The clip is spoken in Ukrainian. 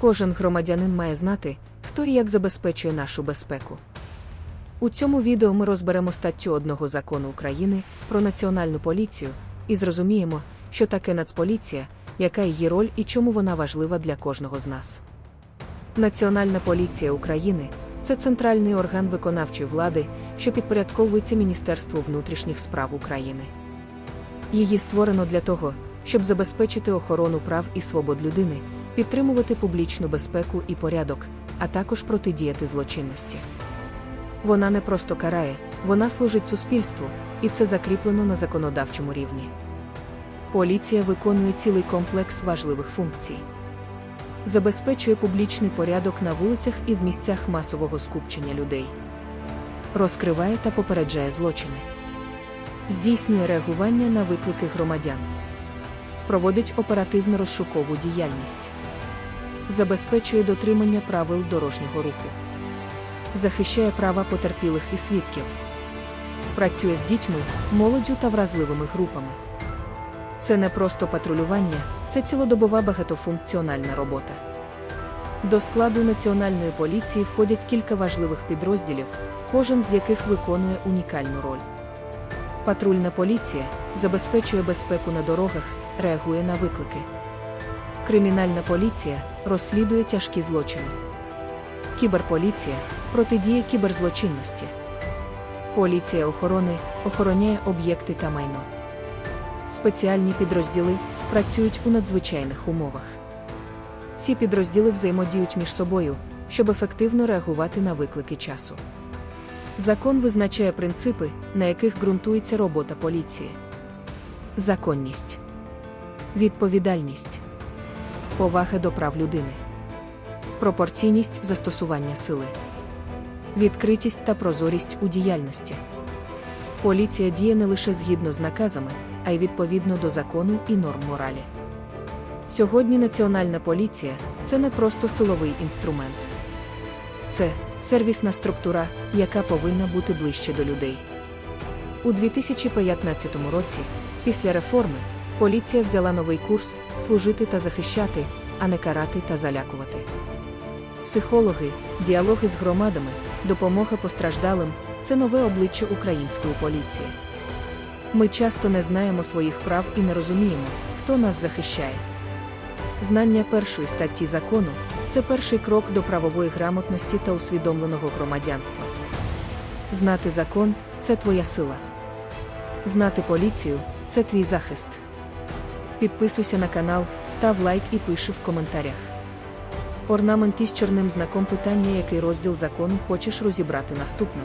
Кожен громадянин має знати, хто і як забезпечує нашу безпеку. У цьому відео ми розберемо статтю одного закону України про національну поліцію і зрозуміємо, що таке Нацполіція, яка її роль і чому вона важлива для кожного з нас. Національна поліція України це центральний орган виконавчої влади, що підпорядковується Міністерству внутрішніх справ України. Її створено для того, щоб забезпечити охорону прав і свобод людини, підтримувати публічну безпеку і порядок, а також протидіяти злочинності. Вона не просто карає, вона служить суспільству, і це закріплено на законодавчому рівні. Поліція виконує цілий комплекс важливих функцій. Забезпечує публічний порядок на вулицях і в місцях масового скупчення людей. Розкриває та попереджає злочини. Здійснює реагування на виклики громадян. Проводить оперативно-розшукову діяльність. Забезпечує дотримання правил дорожнього руху. Захищає права потерпілих і свідків. Працює з дітьми, молоддю та вразливими групами. Це не просто патрулювання, це цілодобова багатофункціональна робота. До складу національної поліції входять кілька важливих підрозділів, кожен з яких виконує унікальну роль. Патрульна поліція забезпечує безпеку на дорогах, реагує на виклики. Кримінальна поліція розслідує тяжкі злочини. Кіберполіція протидіє кіберзлочинності. Поліція охорони охороняє об'єкти та майно. Спеціальні підрозділи працюють у надзвичайних умовах. Ці підрозділи взаємодіють між собою, щоб ефективно реагувати на виклики часу. Закон визначає принципи, на яких ґрунтується робота поліції: законність, відповідальність, повага до прав людини, пропорційність застосування сили, відкритість та прозорість у діяльності. Поліція діє не лише згідно з наказами, а й відповідно до закону і норм моралі. Сьогодні Національна поліція це не просто силовий інструмент. Це сервісна структура, яка повинна бути ближче до людей. У 2015 році, після реформи, поліція взяла новий курс служити та захищати, а не карати та залякувати. Психологи, діалоги з громадами, допомога постраждалим це нове обличчя української поліції. Ми часто не знаємо своїх прав і не розуміємо, хто нас захищає. Знання першої статті закону це перший крок до правової грамотності та усвідомленого громадянства. Знати закон це твоя сила. Знати поліцію це твій захист. Підписуйся на канал, став лайк і пиши в коментарях. Орнамент із чорним знаком питання, який розділ закону хочеш розібрати наступним.